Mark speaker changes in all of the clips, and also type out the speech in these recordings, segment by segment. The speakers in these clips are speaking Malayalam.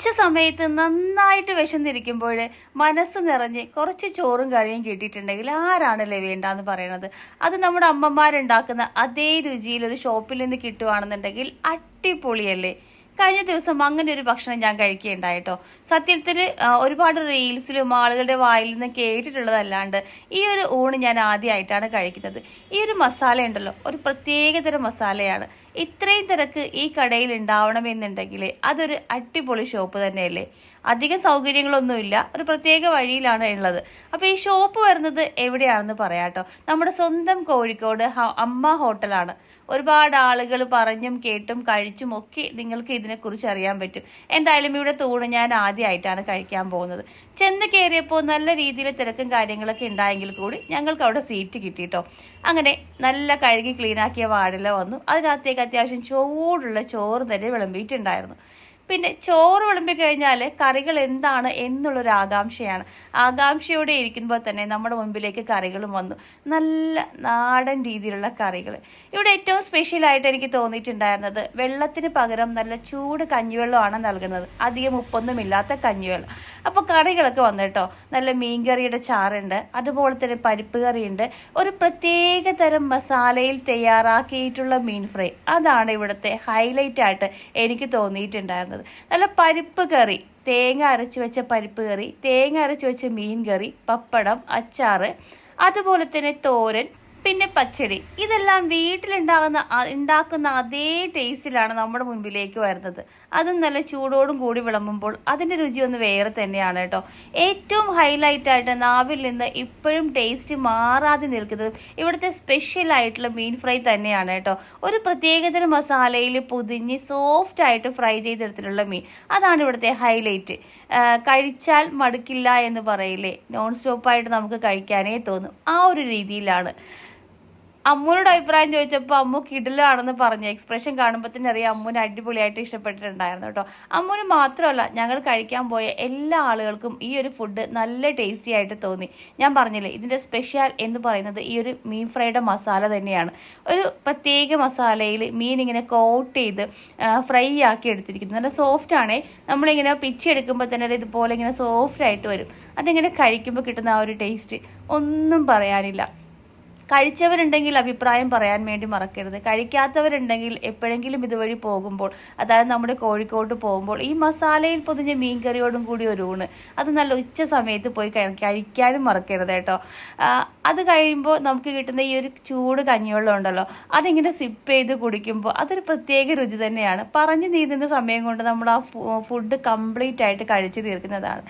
Speaker 1: ഉച്ച സമയത്ത് നന്നായിട്ട് വിശന്നിരിക്കുമ്പോൾ മനസ്സ് നിറഞ്ഞ് കുറച്ച് ചോറും കറിയും കിട്ടിയിട്ടുണ്ടെങ്കിൽ ആരാണല്ലേ വേണ്ടാന്ന് പറയണത്? അത് നമ്മുടെ അമ്മമാരുണ്ടാക്കുന്ന അതേ രുചിയിൽ ഒരു ഷോപ്പിൽ നിന്ന് കിട്ടുവാണെന്നുണ്ടെങ്കിൽ അടിപൊളിയല്ലേ? കഴിഞ്ഞ ദിവസം അങ്ങനെ ഒരു ഭക്ഷണം ഞാൻ കഴിക്കുകയുണ്ടായിട്ടോ സത്യത്തിൽ ഒരുപാട് റീൽസിലും ആളുകളുടെ വായിൽ നിന്ന് കേട്ടിട്ടുള്ളതല്ലാണ്ട് ഈ ഒരു ഊണ് ഞാൻ ആദ്യമായിട്ടാണ് കഴിക്കുന്നത്. ഈ ഒരു മസാല ഉണ്ടല്ലോ ഒരു പ്രത്യേകതരം മസാലയാണ്. ഇത്രയും തിരക്ക് ഈ കടയിൽ ഉണ്ടാവണമെന്നുണ്ടെങ്കിൽ അതൊരു അടിപൊളി ഷോപ്പ് തന്നെയല്ലേ? അധികം സൗകര്യങ്ങളൊന്നുമില്ല. ഒരു പ്രത്യേക വഴിയിലാണ് ഉള്ളത്. അപ്പോൾ ഈ ഷോപ്പ് വരുന്നത് എവിടെയാണെന്ന് പറയാട്ടോ. നമ്മുടെ സ്വന്തം കോഴിക്കോട് അമ്മ ഹോട്ടലാണ്. ഒരുപാട് ആളുകൾ പറഞ്ഞും കേട്ടും കഴിച്ചും ഒക്കെ നിങ്ങൾക്ക് ഇതിനെക്കുറിച്ച് അറിയാൻ പറ്റും. എന്തായാലും ഇവിടെ തൂണ് ഞാൻ ആദ്യമായിട്ടാണ് കഴിക്കാൻ പോകുന്നത്. ചെന്ന് കയറിയപ്പോൾ നല്ല രീതിയിൽ തിരക്കും കാര്യങ്ങളൊക്കെ ഉണ്ടായെങ്കിൽ കൂടി ഞങ്ങൾക്ക് അവിടെ സീറ്റ് കിട്ടിയിട്ടോ അങ്ങനെ നല്ല കഴുകി ക്ലീനാക്കിയ വാടില വന്നു. അതിനകത്തേക്ക് അത്യാവശ്യം ചൂടുള്ള ചോറ് തന്നെ വിളമ്പിയിട്ടുണ്ടായിരുന്നു. പിന്നെ ചോറ് വിളമ്പി കഴിഞ്ഞാൽ കറികൾ എന്താണ് എന്നുള്ളൊരു ആകാംക്ഷയാണ്. ആകാംക്ഷയോടെ ഇരിക്കുമ്പോൾ തന്നെ നമ്മുടെ മുമ്പിലേക്ക് കറികളും വന്നു. നല്ല നാടൻ രീതിയിലുള്ള കറികൾ. ഇവിടെ ഏറ്റവും സ്പെഷ്യലായിട്ട് എനിക്ക് തോന്നിയിട്ടുണ്ടായിരുന്നത് വെള്ളത്തിന് പകരം നല്ല ചൂട് കഞ്ഞിവെള്ളമാണ് നൽകുന്നത്. അധികം ഉപ്പൊന്നും ഇല്ലാത്ത കഞ്ഞിവെള്ളം. അപ്പോൾ കറികളൊക്കെ വന്നു നല്ല മീൻകറിയുടെ ചാറുണ്ട്. അതുപോലെ തന്നെ പരിപ്പ് കറിയുണ്ട്. ഒരു പ്രത്യേക തരം മസാലയിൽ തയ്യാറാക്കിയിട്ടുള്ള മീൻ ഫ്രൈ. അതാണ് ഇവിടുത്തെ ഹൈലൈറ്റ് ആയിട്ട് എനിക്ക് തോന്നിയിട്ടുണ്ടായിരുന്നത്. നല്ല പരിപ്പ് കറി. തേങ്ങ അരച്ച് വെച്ച പരിപ്പ് കറി തേങ്ങ അരച്ച് വെച്ച മീൻ കറി പപ്പടം അച്ചാറ് അതുപോലെ തന്നെ തോരൻ പിന്നെ പച്ചടി. ഇതെല്ലാം വീട്ടിലുണ്ടാകുന്ന ഉണ്ടാക്കുന്ന അതേ ടേസ്റ്റിലാണ് നമ്മുടെ മുൻപിലേക്ക് വരുന്നത്. അതും നല്ല ചൂടോടും കൂടി വിളമ്പുമ്പോൾ അതിന്റെ രുചി ഒന്ന് വേറെ തന്നെയാണ് കേട്ടോ. ഏറ്റവും ഹൈലൈറ്റ് ആയിട്ട് നാവിൽ നിന്ന് ഇപ്പോഴും ടേസ്റ്റ് മാറാതെ നിൽക്കുന്നത് ഇവിടുത്തെ സ്പെഷ്യൽ ആയിട്ടുള്ള മീൻ ഫ്രൈ തന്നെയാണ് കേട്ടോ. ഒരു പ്രത്യേകതരം മസാലയിൽ പൊതിഞ്ഞ് സോഫ്റ്റ് ആയിട്ട് ഫ്രൈ ചെയ്തെടുത്തിട്ടുള്ള മീൻ. അതാണ് ഇവിടുത്തെ ഹൈലൈറ്റ് കഴിച്ചാൽ മടുക്കില്ല എന്ന് പറയില്ലേ? നോൺ സ്റ്റോപ്പായിട്ട് നമുക്ക് കഴിക്കാനേ തോന്നും. ആ ഒരു രീതിയിലാണ്. അമ്മൂനോട് അഭിപ്രായം ചോദിച്ചപ്പോൾ അമ്മു കിടിലാണെന്ന് പറഞ്ഞു. എക്സ്പ്രഷൻ കാണുമ്പോൾ തന്നെ അറിയാം അമ്മൂന് അടിപൊളിയായിട്ട് ഇഷ്ടപ്പെട്ടിട്ടുണ്ടായിരുന്നു കേട്ടോ. അമ്മൂന് മാത്രമല്ല ഞങ്ങൾ കഴിക്കാൻ പോയ എല്ലാ ആളുകൾക്കും ഈ ഒരു ഫുഡ് നല്ല ടേസ്റ്റി ആയിട്ട് തോന്നി. ഞാൻ പറഞ്ഞില്ലേ ഇതിന്റെ സ്പെഷ്യൽ എന്ന് പറയുന്നത് ഈ ഒരു മീൻ ഫ്രൈയുടെ മസാല തന്നെയാണ്. ഒരു പ്രത്യേക മസാലയിൽ മീൻ ഇങ്ങനെ കോട്ട് ചെയ്ത് ഫ്രൈ ആക്കി എടുത്തിരിക്കുന്നു. നല്ല സോഫ്റ്റ് ആണേ. നമ്മളിങ്ങനെ പിച്ചെടുക്കുമ്പോൾ തന്നെ അത് ഇതുപോലെ ഇങ്ങനെ സോഫ്റ്റ് ആയിട്ട് വരും. അതിങ്ങനെ കഴിക്കുമ്പോൾ കിട്ടുന്ന ആ ഒരു ടേസ്റ്റ് ഒന്നും പറയാനില്ല. കഴിച്ചവരുണ്ടെങ്കിൽ അഭിപ്രായം പറയാൻ വേണ്ടി മറക്കരുത്. കഴിക്കാത്തവരുണ്ടെങ്കിൽ എപ്പോഴെങ്കിലും ഇതുവഴി പോകുമ്പോൾ അതായത് നമ്മുടെ കോഴിക്കോട്ട് പോകുമ്പോൾ ഈ മസാലയിൽ പൊതിഞ്ഞ മീൻ കറിയോടും കൂടി ഒരു ഊണ്. അത് നല്ല ഉച്ച സമയത്ത് പോയി കഴിക്കാനും മറക്കരുത് കേട്ടോ. അത് കഴിയുമ്പോൾ നമുക്ക് കിട്ടുന്ന ഈ ഒരു ചൂട് കഞ്ഞിവെള്ളം ഉണ്ടല്ലോ അതിങ്ങനെ സിപ്പ് ചെയ്ത് കുടിക്കുമ്പോൾ അതൊരു പ്രത്യേക രുചി തന്നെയാണ്. പറഞ്ഞു നീന്തുന്ന സമയം കൊണ്ട് നമ്മൾ ആ ഫുഡ് കംപ്ലീറ്റ് ആയിട്ട് കഴിച്ചു തീർക്കുന്നതാണ്.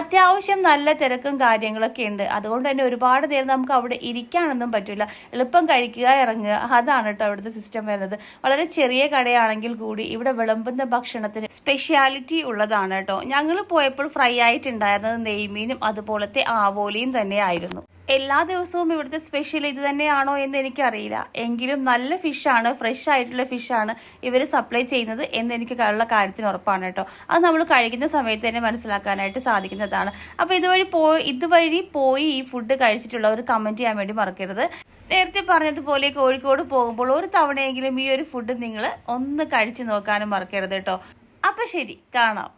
Speaker 1: അത്യാവശ്യം നല്ല തിരക്കും കാര്യങ്ങളൊക്കെ ഉണ്ട്. അതുകൊണ്ട് തന്നെ ഒരുപാട് നേരം നമുക്ക് അവിടെ ഇരിക്കാനൊന്നും പറ്റില്ല. എളുപ്പം കഴിക്കുക ഇറങ്ങുക അതാണ് കേട്ടോ അവിടുത്തെ സിസ്റ്റം വരുന്നത്. വളരെ ചെറിയ കടയാണെങ്കിൽ കൂടി ഇവിടെ വിളമ്പുന്ന ഭക്ഷണത്തിന് സ്പെഷ്യാലിറ്റി ഉള്ളതാണ് കേട്ടോ ഞങ്ങൾ പോയപ്പോൾ ഫ്രൈ ആയിട്ടുണ്ടായിരുന്നത് നെയ്മീനും അതുപോലത്തെ ആവോലിയും തന്നെയായിരുന്നു എല്ലാ ദിവസവും ഇവിടുത്തെ സ്പെഷ്യൽ ഇത് തന്നെയാണോ എന്ന് എനിക്കറിയില്ല. എങ്കിലും നല്ല ഫിഷാണ് ഫ്രഷ് ആയിട്ടുള്ള ഫിഷാണ് ഇവർ സപ്ലൈ ചെയ്യുന്നത് എന്ന് എനിക്ക് ഉള്ള കാര്യത്തിന് ഉറപ്പാണ് കേട്ടോ. അത് നമ്മൾ കഴിക്കുന്ന സമയത്ത് തന്നെ മനസ്സിലാക്കാനായിട്ട് സാധിക്കുന്നതാണ്. അപ്പോൾ ഇതുവഴി പോയി ഇതുവഴി പോയി ഈ ഫുഡ് കഴിച്ചിട്ടുള്ളവർ കമന്റ് ചെയ്യാൻ വേണ്ടി മറക്കരുത്. നേരത്തെ പറഞ്ഞതുപോലെ കോഴിക്കോട് പോകുമ്പോൾ ഒരു തവണയെങ്കിലും ഈ ഒരു ഫുഡ് നിങ്ങൾ ഒന്ന് കഴിച്ചു നോക്കാനും മറക്കരുത് കേട്ടോ. അപ്പം ശരി കാണാം.